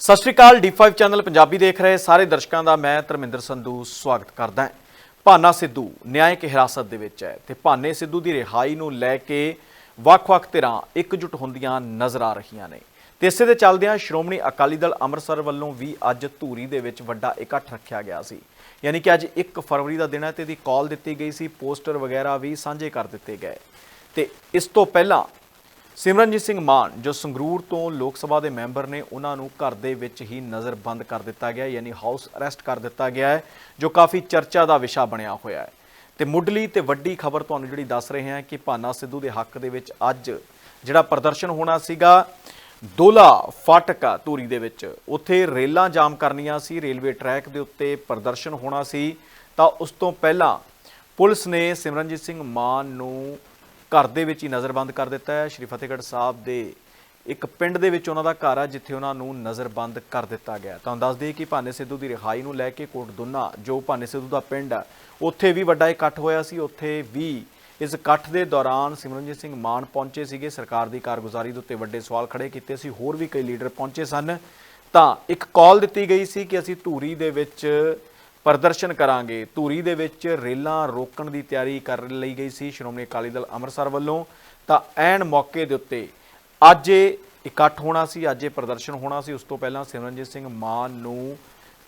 ਸਤਿ ਸ਼੍ਰੀ ਅਕਾਲ D5 channel Punjabi ਦੇਖ ਰਹੇ ਸਾਰੇ ਦਰਸ਼ਕਾਂ ਦਾ ਮੈਂ ਧਰਮਿੰਦਰ ਸੰਧੂ ਸਵਾਗਤ ਕਰਦਾ ਹਾਂ। ਭਾਨਾ ਸਿੱਧੂ, ਨਿਆਇਕ ਹਿਰਾਸਤ ਦੇ ਵਿੱਚ ਹੈ ਤੇ ਭਾਨੇ ਸਿੱਧੂ ਦੀ ਰਿਹਾਈ ਨੂੰ ਲੈ ਕੇ ਵੱਖ-ਵੱਖ ਧਿਰਾਂ ਇਕਜੁੱਟ ਹੁੰਦੀਆਂ ਨਜ਼ਰ ਆ ਰਹੀਆਂ ਨੇ। ਤੇ ਇਸੇ ਦੇ ਚੱਲਦਿਆਂ ਸ਼੍ਰੋਮਣੀ ਅਕਾਲੀ ਦਲ ਅੰਮ੍ਰਿਤਸਰ ਵੱਲੋਂ ਵੀ ਅੱਜ ਧੂਰੀ ਦੇ ਵਿੱਚ ਵੱਡਾ ਇਕੱਠ ਰੱਖਿਆ ਗਿਆ ਸੀ। ਯਾਨੀ ਕਿ ਅੱਜ 1 ਫਰਵਰੀ ਦਾ ਦਿਨ ਹੈ ਤੇ ਦੀ ਕਾਲ ਦਿੱਤੀ ਗਈ ਸੀ, ਪੋਸਟਰ ਵਗੈਰਾ ਵੀ ਸਾਂਝੇ ਕਰ ਦਿੱਤੇ ਗਏ। ਤੇ ਇਸ ਤੋਂ ਪਹਿਲਾਂ ਸਿਮਰਨਜੀਤ ਸਿੰਘ ਮਾਨ, ਜੋ ਸੰਗਰੂਰ ਤੋਂ ਲੋਕ ਸਭਾ ਦੇ ਮੈਂਬਰ ਨੇ, ਉਹਨਾਂ ਨੂੰ ਘਰ ਦੇ ਵਿੱਚ ਹੀ ਨਜ਼ਰਬੰਦ ਕਰ ਦਿੱਤਾ ਗਿਆ ਯਾਨੀ ਹਾਊਸ ਅਰੈਸਟ ਕਰ ਦਿੱਤਾ ਗਿਆ ਹੈ, ਜੋ ਕਾਫੀ ਚਰਚਾ ਦਾ ਵਿਸ਼ਾ ਬਣਿਆ ਹੋਇਆ ਹੈ। ਤੇ ਮੁੱਢਲੀ ਤੇ ਵੱਡੀ ਖਬਰ ਤੁਹਾਨੂੰ ਜਿਹੜੀ ਦੱਸ ਰਹੇ ਹਾਂ ਕਿ ਭਾਨਾ ਸਿੱਧੂ ਦੇ ਹੱਕ ਦੇ ਵਿੱਚ ਅੱਜ ਜਿਹੜਾ ਪ੍ਰਦਰਸ਼ਨ ਹੋਣਾ ਸੀਗਾ ਦੋਲਾ ਫਾਟਕਾ ਧੂਰੀ ਦੇ ਵਿੱਚ। ਉੱਥੇ ਰੇਲਾਂ ਜਾਮ ਕਰਨੀਆਂ ਸੀ, ਰੇਲਵੇ ਟਰੈਕ ਦੇ ਉੱਤੇ ਪ੍ਰਦਰਸ਼ਨ ਹੋਣਾ ਸੀ। ਤਾਂ ਉਸ ਤੋਂ ਪਹਿਲਾਂ ਪੁਲਿਸ ਨੇ ਸਿਮਰਨਜੀਤ ਸਿੰਘ ਮਾਨ ਨੂੰ ਘਰ ਦੇ ਵਿੱਚ ਹੀ ਨਜ਼ਰਬੰਦ ਕਰ ਦਿੱਤਾ ਹੈ। ਸ਼੍ਰੀ ਫਤਿਹਗੜ੍ਹ ਸਾਹਿਬ ਦੇ ਇੱਕ ਪਿੰਡ ਦੇ ਵਿੱਚ ਉਹਨਾਂ ਦਾ ਘਰ ਆ, ਜਿੱਥੇ ਉਹਨਾਂ ਨੂੰ ਨਜ਼ਰਬੰਦ ਕਰ ਦਿੱਤਾ ਗਿਆ ਤੁਹਾਨੂੰ ਦੱਸ ਦਈਏ ਕਿ ਭਾਨੇ ਸਿੱਧੂ ਦੀ ਰਿਹਾਈ ਨੂੰ ਲੈ ਕੇ ਕੋਟ ਕੋਟਦੁੰਨਾ, ਜੋ ਭਾਨੇ ਸਿੱਧੂ ਦਾ ਪਿੰਡ ਆ, ਉੱਥੇ ਵੀ ਵੱਡਾ ਇਕੱਠ ਹੋਇਆ ਸੀ। ਉੱਥੇ ਵੀ ਇਸ ਇਕੱਠ ਦੇ ਦੌਰਾਨ ਸਿਮਰਨਜੀਤ ਸਿੰਘ ਮਾਨ ਪਹੁੰਚੇ ਸੀਗੇ। ਸਰਕਾਰ ਦੀ ਕਾਰਗੁਜ਼ਾਰੀ ਦੇ ਉੱਤੇ ਵੱਡੇ ਸਵਾਲ ਖੜੇ ਕੀਤੇ ਸੀ। ਹੋਰ ਵੀ ਕਈ ਲੀਡਰ ਪਹੁੰਚੇ ਸਨ। ਤਾਂ ਇੱਕ ਕਾਲ ਦਿੱਤੀ ਗਈ ਸੀ ਕਿ ਅਸੀਂ ਧੂਰੀ ਦੇ ਵਿੱਚ ਪ੍ਰਦਰਸ਼ਨ ਕਰਾਂਗੇ। ਧੂਰੀ ਦੇ ਵਿੱਚ ਰੇਲਾਂ ਰੋਕਣ ਦੀ ਤਿਆਰੀ ਕਰ ਲਈ ਗਈ ਸੀ ਸ਼੍ਰੋਮਣੀ ਅਕਾਲੀ ਦਲ ਅੰਮ੍ਰਿਤਸਰ ਵੱਲੋਂ। ਤਾਂ ਐਨ ਮੌਕੇ ਦੇ ਉੱਤੇ ਅੱਜ ਇਹ ਇਕੱਠ ਹੋਣਾ ਸੀ, ਅੱਜ ਇਹ ਪ੍ਰਦਰਸ਼ਨ ਹੋਣਾ ਸੀ। ਉਸ ਤੋਂ ਪਹਿਲਾਂ ਸਿਮਰਨਜੀਤ ਸਿੰਘ ਮਾਨ ਨੂੰ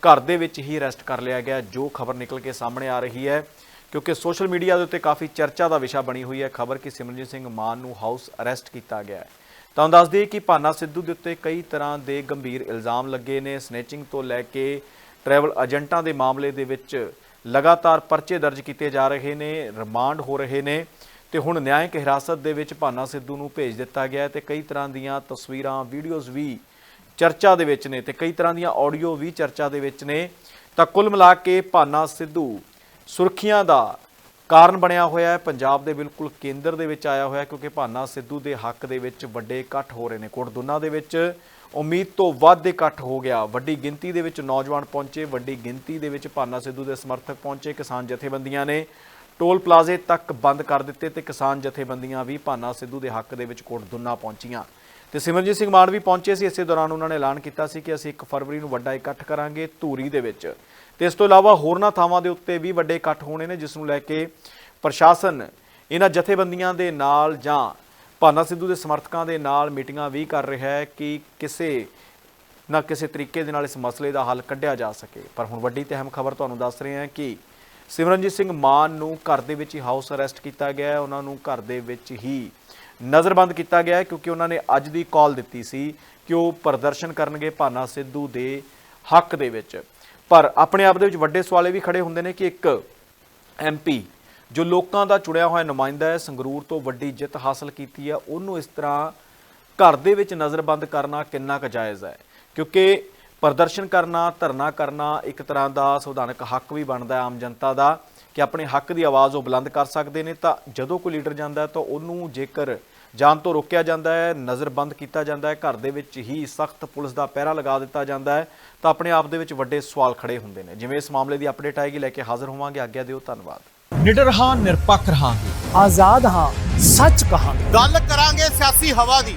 ਘਰ ਦੇ ਵਿੱਚ ਹੀ ਅਰੈਸਟ ਕਰ ਲਿਆ ਗਿਆ, ਜੋ ਖਬਰ ਨਿਕਲ ਕੇ ਸਾਹਮਣੇ ਆ ਰਹੀ ਹੈ। ਕਿਉਂਕਿ ਸੋਸ਼ਲ ਮੀਡੀਆ ਦੇ ਉੱਤੇ ਕਾਫੀ ਚਰਚਾ ਦਾ ਵਿਸ਼ਾ ਬਣੀ ਹੋਈ ਹੈ, ਖਬਰ ਕਿ ਸਿਮਰਨਜੀਤ ਸਿੰਘ ਮਾਨ ਨੂੰ ਹਾਊਸ ਅਰੈਸਟ ਕੀਤਾ ਗਿਆ ਹੈ। ਤੁਹਾਨੂੰ ਦੱਸ ਦਈਏ ਕਿ ਭਾਨਾ ਸਿੱਧੂ ਦੇ ਉੱਤੇ ਕਈ ਤਰ੍ਹਾਂ ਦੇ ਗੰਭੀਰ ਇਲਜ਼ਾਮ ਲੱਗੇ ਨੇ। ਸਨੇਚਿੰਗ ਤੋਂ ਲੈ ਕੇ ਟਰੈਵਲ ਏਜੰਟਾਂ ਦੇ ਮਾਮਲੇ ਦੇ ਵਿੱਚ ਲਗਾਤਾਰ ਪਰਚੇ ਦਰਜ ਕੀਤੇ ਜਾ ਰਹੇ ਨੇ, ਰਿਮਾਂਡ ਹੋ ਰਹੇ ਨੇ ਤੇ ਹੁਣ ਨਿਆਇਕ ਹਿਰਾਸਤ ਦੇ ਵਿੱਚ ਭਾਨਾ ਸਿੱਧੂ ਨੂੰ ਭੇਜ ਦਿੱਤਾ ਗਿਆ ਹੈ ਤੇ ਕਈ ਤਰ੍ਹਾਂ ਦੀਆਂ ਤਸਵੀਰਾਂ, ਵੀਡੀਓਜ਼ ਵੀ ਚਰਚਾ ਦੇ ਵਿੱਚ ਨੇ ਤੇ ਕਈ ਤਰ੍ਹਾਂ ਦੀਆਂ ਆਡੀਓ ਵੀ ਚਰਚਾ ਦੇ ਵਿੱਚ ਨੇ। ਤਾਂ ਕੁੱਲ ਮਿਲਾ ਕੇ ਭਾਨਾ ਸਿੱਧੂ ਸੁਰਖੀਆਂ ਦਾ ਕਾਰਨ ਬਣਿਆ ਹੋਇਆ ਹੈ। ਪੰਜਾਬ ਦੇ ਬਿਲਕੁਲ ਕੇਂਦਰ ਦੇ ਵਿੱਚ ਆਇਆ ਹੋਇਆ ਕਿਉਂਕਿ ਭਾਨਾ ਸਿੱਧੂ ਦੇ ਹੱਕ ਦੇ ਵਿੱਚ ਵੱਡੇ ਇਕੱਠ ਹੋ ਰਹੇ ਨੇ। ਕੋਟਦੁਨਾ ਦੇ ਵਿੱਚ ਉਮੀਦ ਤੋਂ ਵੱਧ ਇਕੱਠ ਹੋ ਗਿਆ। ਵੱਡੀ ਗਿਣਤੀ ਦੇ ਵਿੱਚ ਨੌਜਵਾਨ ਪਹੁੰਚੇ, ਵੱਡੀ ਗਿਣਤੀ ਦੇ ਵਿੱਚ ਭਾਨਾ ਸਿੱਧੂ ਦੇ ਸਮਰਥਕ ਪਹੁੰਚੇ, ਕਿਸਾਨ ਜਥੇਬੰਦੀਆਂ ਨੇ ਟੋਲ ਪਲਾਜ਼ੇ ਤੱਕ ਬੰਦ ਕਰ ਦਿੱਤੇ ਤੇ ਕਿਸਾਨ ਜਥੇਬੰਦੀਆਂ ਵੀ ਭਾਨਾ ਸਿੱਧੂ ਦੇ ਹੱਕ ਦੇ ਵਿੱਚ ਕੋਟਦੁਨਾ ਪਹੁੰਚੀਆਂ। ਤੇ ਸਿਮਰਜੀਤ ਸਿੰਘ ਮਾਨ ਵੀ ਪਹੁੰਚੇ ਸੀ। ਇਸੇ ਦੌਰਾਨ ਉਹਨਾਂ ਨੇ ਐਲਾਨ ਕੀਤਾ ਸੀ ਕਿ ਅਸੀਂ 1 ਫਰਵਰੀ ਨੂੰ ਵੱਡਾ ਇਕੱਠ ਕਰਾਂਗੇ ਧੂਰੀ ਦੇ ਵਿੱਚ। ਤੇ ਇਸ ਤੋਂ ਇਲਾਵਾ ਹੋਰਨਾਂ ਥਾਵਾਂ ਦੇ ਉੱਤੇ ਵੀ ਵੱਡੇ ਇਕੱਠ ਹੋਣੇ ਨੇ, ਜਿਸ ਨੂੰ ਲੈ ਕੇ ਪ੍ਰਸ਼ਾਸਨ ਇਹਨਾਂ ਜਥੇਬੰਦੀਆਂ ਦੇ ਨਾਲ ਜਾਂ ਭਾਨਾ ਸਿੱਧੂ ਦੇ ਸਮਰਥਕਾਂ ਦੇ ਨਾਲ ਮੀਟਿੰਗਾਂ ਵੀ ਕਰ ਰਿਹਾ ਹੈ ਕਿ ਕਿਸੇ ਨਾ ਕਿਸੇ ਤਰੀਕੇ ਦੇ ਨਾਲ ਇਸ ਮਸਲੇ ਦਾ ਹੱਲ ਕੱਢਿਆ ਜਾ ਸਕੇ। ਪਰ ਹੁਣ ਵੱਡੀ ਤੇ ਅਹਿਮ ਖਬਰ ਤੁਹਾਨੂੰ ਦੱਸ ਰਹੇ ਹਾਂ ਕਿ ਸਿਮਰਨਜੀਤ ਸਿੰਘ ਮਾਨ ਨੂੰ ਘਰ ਦੇ ਵਿੱਚ ਹੀ ਹਾਊਸ ਅਰੈਸਟ ਕੀਤਾ ਗਿਆ ਹੈ। ਉਹਨਾਂ ਨੂੰ ਘਰ ਦੇ ਵਿੱਚ ਹੀ ਨਜ਼ਰਬੰਦ ਕੀਤਾ ਗਿਆ ਹੈ ਕਿਉਂਕਿ ਉਹਨਾਂ ਨੇ ਅੱਜ ਦੀ ਕਾਲ ਦਿੱਤੀ ਸੀ ਕਿ ਉਹ ਪ੍ਰਦਰਸ਼ਨ ਕਰਨਗੇ ਭਾਨਾ ਸਿੱਧੂ ਦੇ ਹੱਕ ਦੇ ਵਿੱਚ। ਪਰ ਆਪਣੇ ਆਪ ਦੇ ਵਿੱਚ ਵੱਡੇ ਸਵਾਲੇ ਵੀ ਖੜੇ ਹੁੰਦੇ ਨੇ ਕਿ ਇੱਕ ਐਮਪੀ ਜੋ ਲੋਕਾਂ ਦਾ ਚੁਣਿਆ ਹੋਇਆ ਨੁਮਾਇੰਦਾ ਹੈ, ਸੰਗਰੂਰ ਤੋਂ ਵੱਡੀ ਜਿੱਤ ਹਾਸਲ ਕੀਤੀ ਹੈ, ਉਹਨੂੰ ਇਸ ਤਰ੍ਹਾਂ ਘਰ ਦੇ ਵਿੱਚ ਨਜ਼ਰਬੰਦ ਕਰਨਾ ਕਿੰਨਾ ਕੁ ਜਾਇਜ਼ ਹੈ? ਕਿਉਂਕਿ ਪ੍ਰਦਰਸ਼ਨ ਕਰਨਾ, ਧਰਨਾ ਕਰਨਾ ਇੱਕ ਤਰ੍ਹਾਂ ਦਾ ਸੰਵਿਧਾਨਕ ਹੱਕ ਵੀ ਬਣਦਾ ਹੈ ਆਮ ਜਨਤਾ ਦਾ ਕਿ ਆਪਣੇ ਹੱਕ ਦੀ ਆਵਾਜ਼ ਉਹ ਬੁਲੰਦ ਕਰ ਸਕਦੇ ਨੇ। ਤਾਂ ਜਦੋਂ ਕੋਈ ਲੀਡਰ ਜਾਂਦਾ ਤਾਂ ਉਹਨੂੰ ਜੇਕਰ ਜਾਣ ਤੋਂ ਰੋਕਿਆ ਜਾਂਦਾ ਹੈ ਨਜ਼ਰਬੰਦ ਕੀਤਾ ਜਾਂਦਾ ਹੈ ਘਰ ਦੇ ਵਿੱਚ ਹੀ ਸਖਤ ਪੁਲਿਸ ਦਾ ਪਹਿਰਾ ਲਗਾ ਦਿੱਤਾ ਜਾਂਦਾ ਹੈ। ਤਾਂ ਆਪਣੇ ਆਪ ਦੇ ਵਿੱਚ ਵੱਡੇ ਸਵਾਲ ਖੜੇ ਹੁੰਦੇ ਨੇ। ਜਿਵੇਂ ਇਸ ਮਾਮਲੇ ਦੀ ਅਪਡੇਟ ਆਏਗੀ ਲੈ ਕੇ ਹਾਜ਼ਰ ਹੋਵਾਂਗੇ। ਆਗਿਆ ਦਿਓ ਧੰਨਵਾਦ। ਨਿਡਰ ਹਾਂ ਨਿਰਪੱਖ ਰਹਾਂਗੇ। ਆਜ਼ਾਦ ਹਾਂ ਸੱਚ ਕਹਾਂਗੇ। ਗੱਲ ਕਰਾਂਗੇ ਸਿਆਸੀ ਹਵਾ ਦੀ।